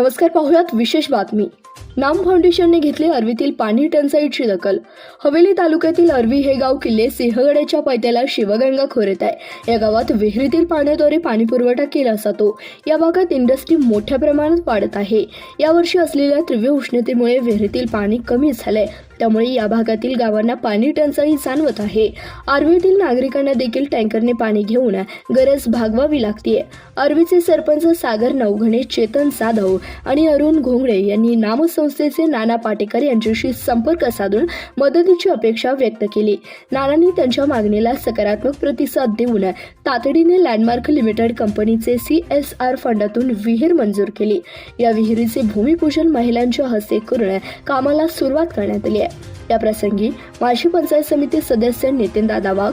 नमस्कार पाहुयात विशेष बातमी. नाम फाउंडेशनने घेतली अरवीतील पाणी टंचाईची दखल. हवेली तालुक्यातील अरवी हे गाव किल्ले सिंहगडाच्या पैत्याला शिवगंगा खोरेत आहे. या गावात विहिरीतील पाण्याद्वारे पाणीपुरवठा केला जातो. या भागात इंडस्ट्री मोठ्या प्रमाणात वाढत आहे. यावर्षी असलेल्या तीव्र उष्णतेमुळे विहिरीतील पाणी कमी झालंय. त्यामुळे या भागातील गावांना पाणी टंचाई जाणवत आहे. आर्वीतील नागरिकांना देखील टँकरने पाणी घेऊन गरज भागवावी लागतीये. आर्वीचे सरपंच सागर नवघणे चेतन जाधव आणि अरुण घोंगडे यांनी संस्थेचे नाना पाटेकर यांच्याशी संपर्क साधून मदतीची अपेक्षा व्यक्त केली. नानांनी त्यांच्या मागणीला सकारात्मक प्रतिसाद देऊन तातडीने लँडमार्क लिमिटेड कंपनीचे सी एस आर फंडातून विहीर मंजूर केली. या विहिरीचे भूमिपूजन महिलांच्या हस्ते करून कामाला सुरुवात करण्यात आली आहे. याप्रसंगी माजी पंचायत समिती सदस्य नितीन दादा वाघ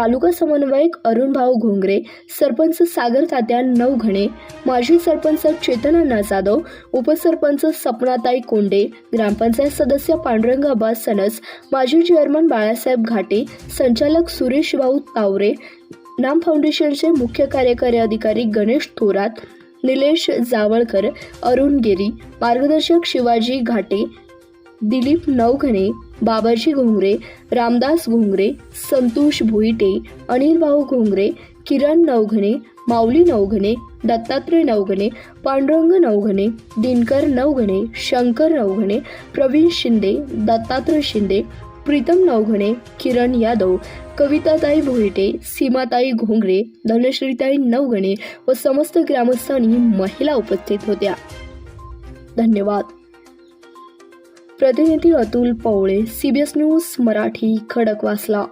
तालुका समन्वयक अरुणभाऊ घोंगरे सरपंच सागर तात्या नवघणे माजी सरपंच चेतनाना जाधव उपसरपंच सपनाताई कोंडे ग्रामपंचायत सदस्य पांडुरंग अब्बास सनस माजी चेअरमन बाळासाहेब घाटे संचालक सुरेश भाऊ तावरे नाम फाउंडेशनचे मुख्य कार्यकारी अधिकारी गणेश थोरात निलेश जावळकर अरुण गिरी मार्गदर्शक शिवाजी घाटे दिलीप नवघणे बाबाजी घोंगरे रामदास घोंगरे संतोष भुईटे अनिल भाऊ घोंगरे किरण नवघणे माऊली नवघणे दत्तात्रय नवघणे पांडुरंग नवघणे दिनकर नवघणे शंकर नवघणे प्रवीण शिंदे दत्तात्रय शिंदे प्रीतम नवघणे किरण यादव कविताताई भोईटे सीमाताई घोंगरे धनश्रीताई नवघणे व समस्त ग्रामस्थांनी महिला उपस्थित होत्या. धन्यवाद. प्रतिनिधी अतुल पवळे सीबीएस न्यूज मराठी खडकवासला.